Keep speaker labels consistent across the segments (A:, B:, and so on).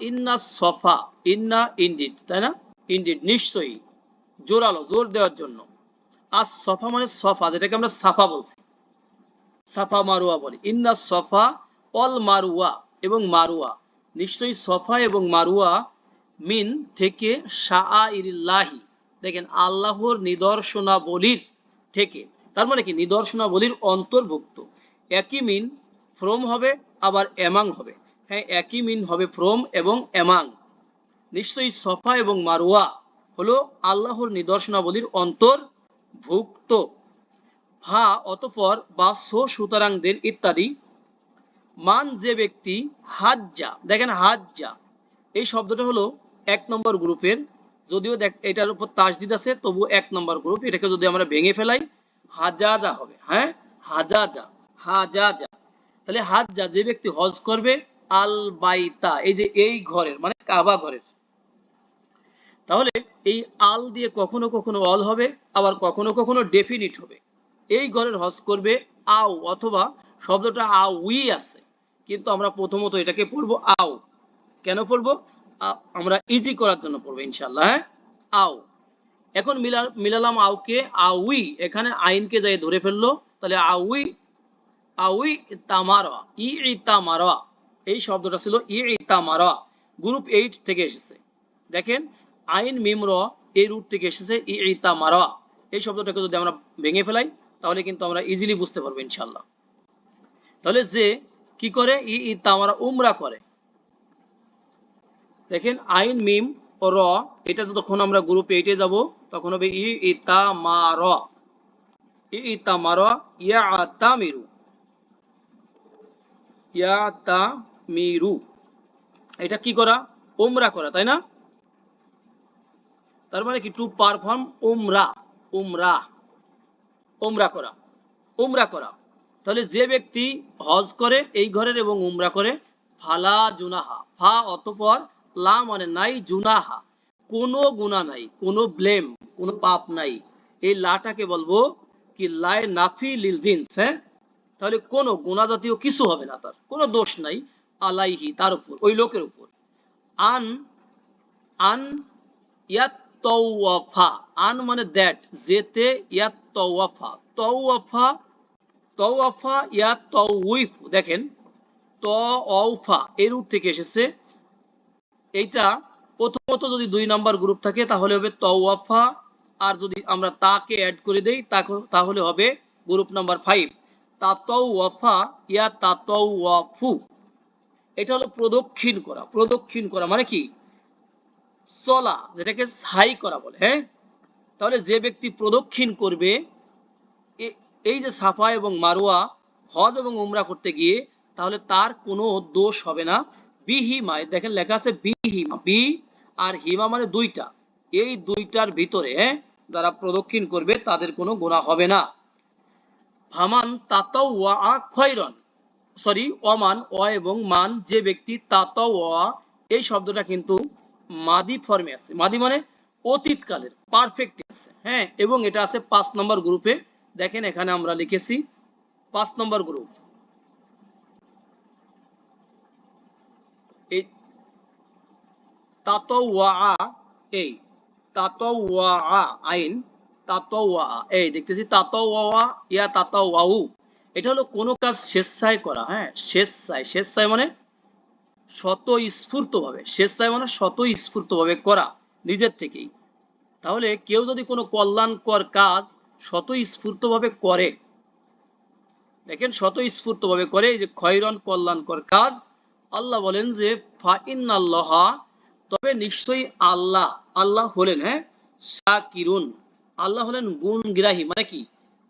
A: ইন্না সফা, ইন্না ইন্ডিড তাই না? ইন্ডিড নিশ্চয়ই। জোরালো, জোর দেওয়ার জন্য। আর সফা মানে সফা, যেটাকে আমরা সাফা বলছি। সাফা মারুয়া বলি। ইন্না সফা অল মারুয়া এবং মারুয়া। নিশ্চয়ই সফা এবং মারুয়া মিন থেকে দেখেন, আল্লাহর নিদর্শনাবলীর থেকে। তার মানে কি? নিদর্শনাবলীর অন্তর্ভুক্ত। একই মিন ফ্রম হবে, আবার এমাং হবে। হ্যাঁ একই মিন হবে ফ্রম এবং এমাং নিশ্চয়ই সফা এবং মারুয়া হলো আল্লাহর নিদর্শনাবলীর অন্তর্ভুক্ত। ভা অতঃপর বা সো সুতরাংদের ইত্যাদি। মান যে ব্যক্তি হাজ্জা, দেখেন হাজ্জা, এই শব্দটা হলো এক নম্বর গ্রুপের। যদিও দেখ, এটার উপর তাসদিদ আছে তবু এক নম্বর গ্রুপ। এটাকে যদি আমরা ভেঙে ফেলাই, হাজাজা হবে। হ্যাঁ হাজাজা হাজাজা। তাহলে হাজ্জা যে ব্যক্তি হজ করবে আল বাইতা এই যে এই ঘরের মানে কাবা ঘরের। তাহলে এই আল দিয়ে কখনো কখনো অল হবে, আবার কখনো কখনো ডেফিনিট হবে। এই ঘরের হজ করবে আও, অথবা শব্দটা আও উই আছে, কিন্তু আমরা প্রথমত এটাকে পড়ব আও। কেন পড়ব? আমরা ইজি করার জন্য পড়ব ইনশাল্লাহ হ্যাঁ? আও। এখন মিলা, মিলালাম আউকে আউই এখানে আইনকে যাই ধরে ফেলল, তাহলে আউই আউই তামারা ই তামারা এই শব্দটা ছিল ই তামারা গ্রুপ এইট থেকে এসেছে। দেখেন, আইন মিমর এই রুট থেকে এসেছে ই তামারা এই শব্দটাকে যদি আমরা ভেঙে ফেলাই, তাহলে কিন্তু আমরা ইজিলি বুঝতে পারব ইনশাল্লাহ তাহলে যে কি করে? ই ই তামারা উমরা করে। দেখেন, আইন মিম ও র, এটা যতক্ষণ আমরা গ্রুপ এইটে যাব, তখন হবে ই ইতা মা র ই ইতা মা র ইয়া তা মিরু ইয়া তা মিরু। এটা কি করা? উমরা করা, তাই না? তার মানে কি? টু পারফর্ম উমরা উমরা উমরা করা উমরা করা। তাহলে যে ব্যক্তি হজ করে, এই ঘরের এবং উমরা করে, ফালা জুনাহা, ফা অতপর লা মানে নাই, জুনাহা। কোনো গুনাহ নাই, কোনো ব্লেম কোনো পাপ নাই। এই লাটাকে বলব কি লায় নাফি লিল জিন্স হ্যাঁ? তাহলে কোনো গুনাহ জাতীয় কিছু হবে না তার, কোনো দোষ নাই। আলাইহি, তার উপর, ওই লোকের উপর। আন আন ইয়াত তওয়াফা আন মানে দ্যাট যেতে ইয়াত তওয়াফা তওয়াফা তওয়াফা ইয়া তউইফ দেখেন ত অউফা এর রূপ থেকে এসেছে। এইটা প্রথমত যদি দুই নাম্বার গ্রুপ থাকে, তাহলে হবে তওয়াফা, আর যদি আমরা তাকে অ্যাড করে দেই তাহলে হবে গ্রুপ নাম্বার ফাইভ তাতওয়াফা ইয়া তাতওয়াফু এটা হলো প্রদক্ষিণ করা প্রদক্ষিণ করা মানে কি? চলা, যেটাকে সাই করা বলে হ্যাঁ? তাহলে যে ব্যক্তি প্রদক্ষিণ করবে এই যে সাফা এবং মারোয়া, হজ এবং উমরা করতে গিয়ে, তাহলে তার কোনো দোষ হবে না। বিহিমায় দেখেন লেখা আছে বিহিমা বি আর হিমা মানে দুইটা। এই দুইটার ভিতরে হ্যাঁ যারা প্রদক্ষিণ করবে, তাদের কোনো গুণা হবে না। ফামান তাতাওয়া খয়রন সরি, অমান, অ এবং মান, যে ব্যক্তি তাতাওয়া এই শব্দটা কিন্তু মাদি ফর্মে আছে। মাদি মানে অতীতকালের পারফেক্ট আছে হ্যাঁ? এবং এটা আছে পাঁচ নম্বর গ্রুপে দেখেন, এখানে আমরা লিখেছি পাঁচ নম্বর গ্রুপ এই তাতওয়া এই আইন তাতওয়া এই দেখতেছি তাতওয়া ইয়া তাতওয়াউ এটা হলো কোনো কাজ স্বেচ্ছায় করা হ্যাঁ? স্বেচ্ছায় স্বেচ্ছায় মানে স্বতঃস্ফূর্ত ভাবে স্বেচ্ছায় মানে স্বতঃস্ফূর্ত ভাবে করা নিজের থেকেই। তাহলে কেউ যদি কোনো কল্যাণকর কাজ স্বতঃস্ফূর্ত ভাবে করে, দেখেন স্বতঃস্ফূর্ত ভাবে করে যে খয়রন কল্যাণকর কাজ, আল্লাহ বলেন যে ফাইনাল্লাহ তবে নিশ্চয়ই আল্লাহ আল্লাহ হলেন হ্যাঁ? শাকিরুন, আল্লাহ হলেন গুণগ্রাহী মানে কি?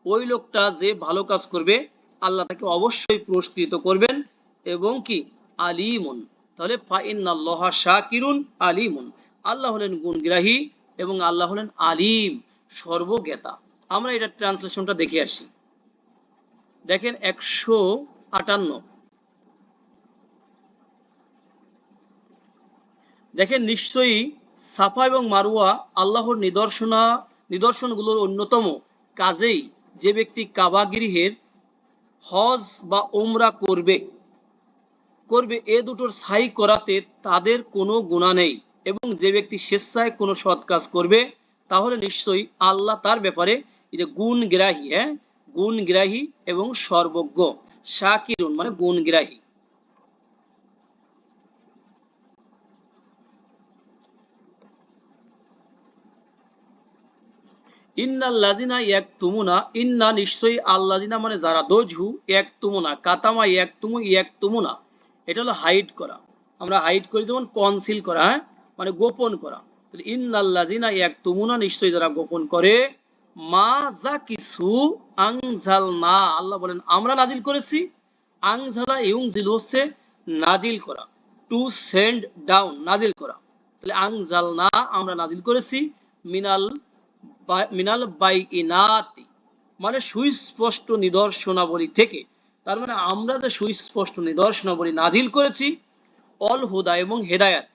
A: ওই লোকটা যে ভালো কাজ করবে আল্লাহ তাকে অবশ্যই পুরস্কৃত করবেন এবং কি? আলিমুন। তাহলে ফাইনাল্লাহ শাকিরুন আলিমুন। আল্লাহ হলেন গুণগ্রাহী এবং আল্লাহ হলেন আলিম, সর্বজ্ঞাতা। আমরা এটা ট্রান্সলেশনটা দেখে আসি। দেখেন একশো আটান্ন। দেখেন নিশ্চয়ই সাফা এবং মারুয়া আল্লাহর নিদর্শনা, নিদর্শনগুলোর অন্যতম কাজেই যে ব্যক্তি কাবা হজ বা উমরা করবে করবে, এ দুটোর সাই করাতে তাদের কোনো গুণা নেই এবং যে ব্যক্তি স্বেচ্ছায় কোনো সৎ কাজ করবে, তাহলে নিশ্চয়ই আল্লাহ তার ব্যাপারে এই যে গুণগ্রাহী হ্যাঁ? গুণগ্রাহী এবং সর্বজ্ঞ, শাকিরুন মানে গুণগ্রাহী। ইন্নাল্লাজিনা এক তুমুনা ইন্না নিশ্চয়ই আল্লাজিনা মানে যারা দোজহু এক তুমুনা কাতামা এক তুমু এক তুমুনা এটা হলো হাইড করা। আমরা হাইড করি যেমন কনসিল করা হ্যাঁ? মানে গোপন করা। ইন্নাল্লাজিনা এক তুমুনা নিশ্চয়ই যারা গোপন করে, মা যা কিছু আংঝাল না আল্লাহ বলেন, আমরা নাজিল করেছি আংঝালা ইউং জিল হচ্ছে নাজিল করা, টু সেন্ড ডাউন, নাজিল করা। তাহলে আংজাল না আমরা নাজিল করেছি, মিনাল মিনাল বাই ইনাতি মানে সুস্পষ্ট নিদর্শনাবলী থেকে। তার মানে আমরা যে সুস্পষ্ট নিদর্শনাবলী নাজিল করেছি, অল হুদা এবং হেদায়াত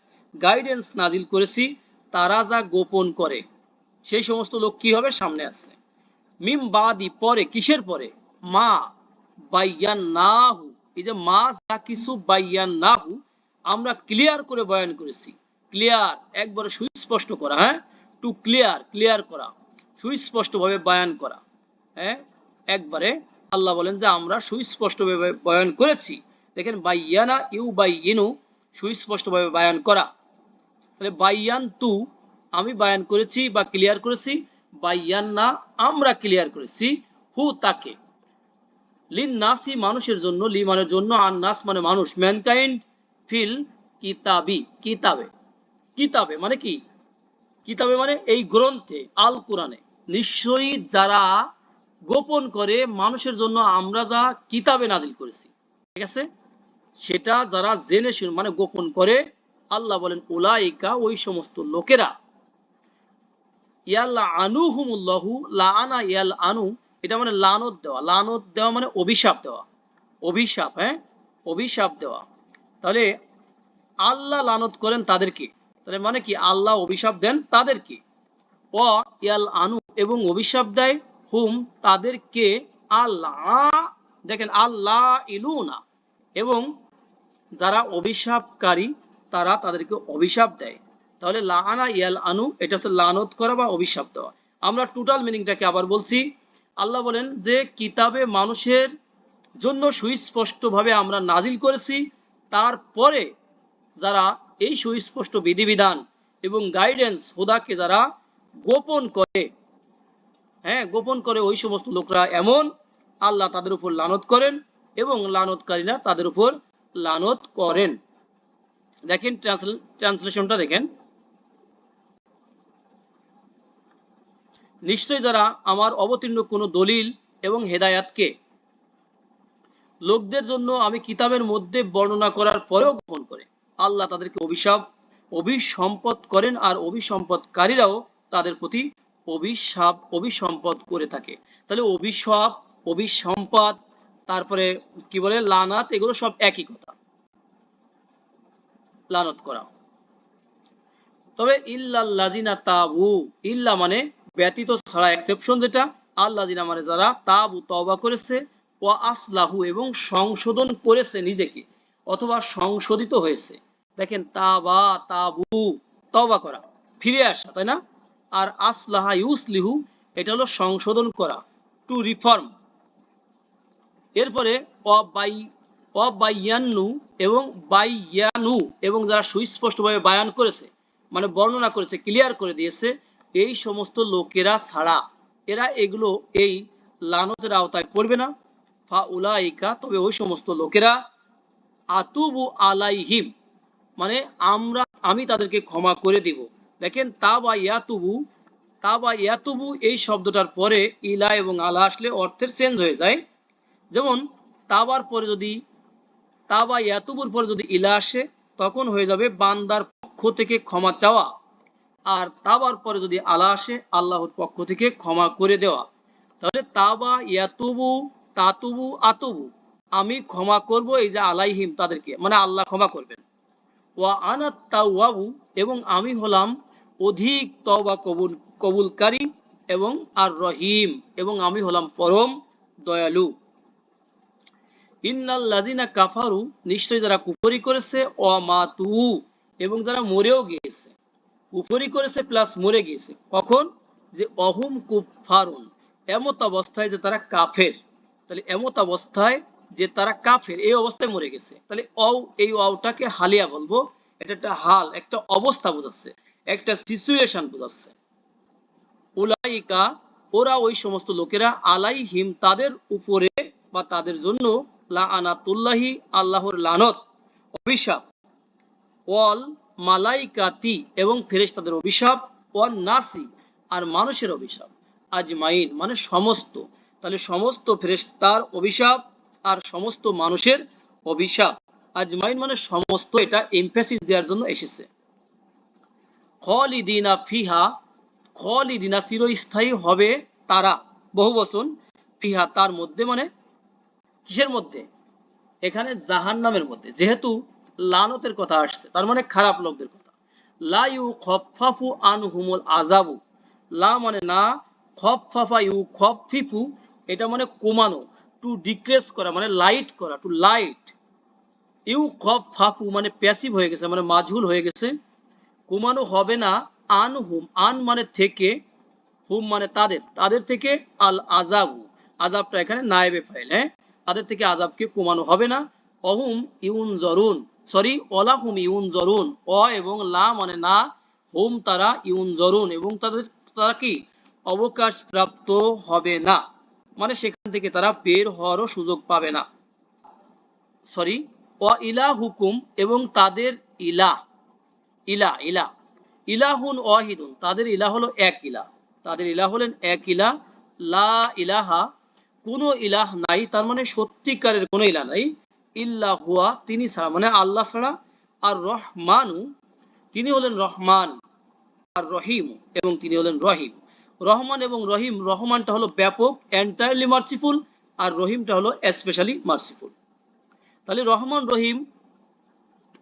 A: গাইডেন্স নাজিল করেছি, তারা যা গোপন করে, সেই সমস্ত লোক কি হবে? সামনে আসছে। মিম বাদি পরে, কিসের পরে? মা বাইয়ান নাহু এই যে মা যা কিছু বাইয়ান নাহু আমরা ক্লিয়ার করে বয়ান করেছি। ক্লিয়ার একবারে সুস্পষ্ট করা হ্যাঁ? টু ক্লিয়ার ক্লিয়ার করা। সুস্পষ্ট ভাবে বয়ান করা। হ্যাঁ? একবারে আল্লাহ বলেন যে, আমরা সুস্পষ্ট ভাবে বয়ান করেছি। দেখেন, বাইয়ানা ইউ বাই ইনু সুস্পষ্ট ভাবে বয়ান করা। তাহলে বাইয়ান তু, আমি বায়ান করেছি বা ক্লিয়ার করেছি, বাইয়ান না, আমরা ক্লিয়ার করেছি, হু তাকে। লিন নাসি মানুষের জন্য লি মানের জন্য আর নাস মানে মানুষ, ম্যানকাইন্ড ফিল কিতাবি, কিতাবে। কিতাবে মানে কি? কিতাবে মানে এই গ্রন্থে আল কোরআনে নিশ্চয়ই যারা গোপন করে মানুষের জন্য আমরা যা কিতাবে নাজিল করেছি, ঠিক আছে? সেটা যারা জেনে শুনে মানে গোপন করে, আল্লাহ বলেন, উলাইকা ওই সমস্ত লোকেরা। ইয়াল্লা আনু হুমুল্লাহু লাআনা ইয়াল আনু, এটা মানে লানত দেওয়া। লানত দেওয়া মানে অভিশাপ দেওয়া। অভিশাপ হ্যাঁ? অভিশাপ দেওয়া। তাহলে আল্লাহ লানত করেন তাদেরকে। তাহলে মানে কি? আল্লাহ অভিশাপ দেন তাদেরকে। ও ইয়াল আনু এবং অভিশাপ দেয়, হুম, তাদেরকে আল্লাহ, দেখেন আল্লাহ ইলুনা। এবং যারা অভিশাপকারী, তারা তাদেরকে অভিশাপ দেয়। তাহলে লাহানা ইয়াল আনু, এটা হচ্ছে লানত করা বা অভিশাপ দেওয়া। আমরা টোটাল মিনিংটাকে আবার বলছি। আল্লাহ বলেন যে, কিতাবে মানুষের জন্য সুস্পষ্টভাবে আমরা নাজিল করেছি। তারপরে যারা এই সুস্পষ্ট বিধিবিধান এবং গাইডেন্স হুদাকে যারা গোপন করে হ্যাঁ গোপন করে ওই সমস্ত লোকরা এমন আল্লাহ তাদের উপর লানত করেন এবং লানতকারীরা তাদের উপর লানত করেন। দেখেন ট্রান্সলেশনটা দেখেন। নিশ্চয় যারা আমার অবতীর্ণ কোনো দলিল এবং হেদায়াতকে লোকদের জন্য আমি কিতাবের মধ্যে বর্ণনা করার পরেও গোপন করে, আল্লাহ তাদেরকে অভিশাপ, অভিসম্পদ করেন আর অভিসম্পদকারীরাও তাদের প্রতি অভিশাপ, অভিসম্পদ করে থাকে। তাহলে অভিশাপ, অভিসম্পদ, তারপরে কি বলে? লানাত, এগুলো সব একই কথা। লানত করা। তবে ইল্লাল্লাজিনা তাবু ইল্লা মানে ব্যতীত ছাড়া এক্সেপশন যেটা। আল্লাজিনা মানে যারা তাবু তওবা করেছে ও আসলাহু এবং সংশোধন করেছে নিজেকে, অথবা সংশোধিত হয়েছে। দেখেন তাবা তাবু তওবা করা। ফিরে আসা, তাই না? আর আসলাহা ইউসলিহু, এটা হলো সংশোধন করা টু রিফর্ম এরপরে অবাই অবাইয়ান্নু এবং বাইয়ানু, এবং যারা সুস্পষ্টভাবে বায়ান করেছে মানে বর্ণনা করেছে ক্লিয়ার করে দিয়েছে, এই সমস্ত লোকেরা ছাড়া। এরা এগুলো এই লানতের আওতায় পড়বে না। ফা উলাইকা, তবে ওই সমস্ত লোকেরা, আতুবু আলাইহিম মানে আমরা, আমি তাদেরকে ক্ষমা করে দিব। দেখেন তা বা ইয়াতুবু তা বা ইয়াতুবু এই শব্দটার পরে ইলা এবং আলা আসলে অর্থের চেঞ্জ হয়ে যায়। যেমন, তাবার পরে যদি তা বা ইয়াতুবুর পরে যদি ইলা আসে, তখন হয়ে যাবে বান্দার পক্ষ থেকে ক্ষমা চাওয়া। আর তাবার পরে যদি আলা আসে, আল্লাহর পক্ষ থেকে ক্ষমা করে দেওয়া। তাহলে তাবা ইয়াতুবু, তাতুবু, আতুবু। আমি ক্ষমা করব এই যে আলাইহিম তাদেরকে মানে আল্লাহ ক্ষমা করবেন। ওয়া আনাত তাওয়াবু, এবং আমি হলাম অধিক তওবা কবুল, কবুলকারী এবং আর রহিম এবং আমি হলাম পরম দয়ালু। ইন্নাল লাজিনা কাফারু, নিশ্চয়ই যারা কুফরি করেছে অমাতু এবং যারা মরেও গিয়েছে। কুফরি করেছে প্লাস মরে গিয়েছে। কখন? যে অহুম কুফারুন এমত অবস্থায় যে তারা কাফের। তাহলে এমত অবস্থায় যে তারা কাফের, এই অবস্থায় মরে গেছে। তাহলে অও, এই অওটাকে হালিয়া বলব। এটা একটা হাল, একটা অবস্থা বোঝাচ্ছে। একটা সিচুয়েশন বোঝাচ্ছে। উলাইকা, ওরা ওই সমস্ত লোকেরা আলাইহিম তাদের উপরে বা তাদের জন্য লাআনাতুল্লাহি আল্লাহর লানত, অভিশাপ। ওয়াল মালাইকাতি, এবং ফেরেশতাদের অভিশাপ, ওয়ান নাসি, আর মানুষের অভিশাপ, আজমাইন মানে সমস্ত। তাহলে সমস্ত ফেরেশতার অভিশাপ আর সমস্ত মানুষের অভিশাপ। আজমাইন মানে সমস্ত, এটা এমফেসিস দেওয়ার জন্য এসেছে। খলিদিনা ফিহা, খলিদিনা চিরস্থায়ী হবে তারা। বহু বচন, ফিহা তার মধ্যে মানে কিসের মধ্যে? এখানে জাহান নামের মধ্যে। যেহেতু লানতের কথা আসছে, তার মানে খারাপ লোকদের কথা। লা ইউ খফাফু আন হুমুল আজাবু লা মানে না খফাফা ইউ খফিফু এটা মানে কমানো টু ডিক্রেস করা মানে লাইট করা টু লাইট ইউ খফাফু মানে প্যাসিভ হয়ে গেছে মানে মাঝুল হয়ে গেছে। কমানো হবে না আন হুম আন মানে থেকে, হুম মানে তাদের। তাদের থেকে আল আজাবু আজাবটা এখানে নায়েবে ফাইল হ্যাঁ? তাদের থেকে আজাবকে কমানো হবে না। অহুম ইউন জরুন সরি অলা হুম ইউন জরুন অ এবং লা মানে না, হুম তারা ইউন জরুন এবং তাদের, তারা কি? অবকাশ প্রাপ্ত হবে না। মানে সেখান থেকে তারা বের হওয়ারও সুযোগ পাবে না। সরি, অ ইলা হুকুম এবং তাদের ইলাহ। ইলা ইলা। ইলাহুন ওয়াহিদুন, তাদের ইলা হলো এক ইলা। তাদের ইলা হলেন এক ইলা, লা ইলাহা, কোনো ইলাহ নাই, তার মানে সত্যিকারের কোনো ইলা নাই। ইল্লা হুয়া, তিনি ছাড়া মানে আল্লাহ ছাড়া। আর রহমানু, তিনি হলেন রহমান, আর রহিম, এবং তিনি হলেন রহিম। রহমান এবং রহিম, রহমানটা হলো ব্যাপক এন্টায়ারলি মার্সিফুল আর রহিমটা হলো স্পেশালি মার্সিফুল তাহলে রহমান, রহিম,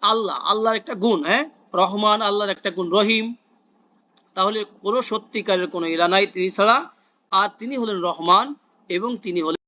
A: আল্লাহ, আল্লাহর একটা গুণ হ্যাঁ? রহমান আল্লাহর একটা গুণ রহিম। তাহলে কোনো সত্যিকারের কোনো ইলা নাই। তিনি ছাড়া আর তিনি হলেন রহমান এবং তিনি হলেন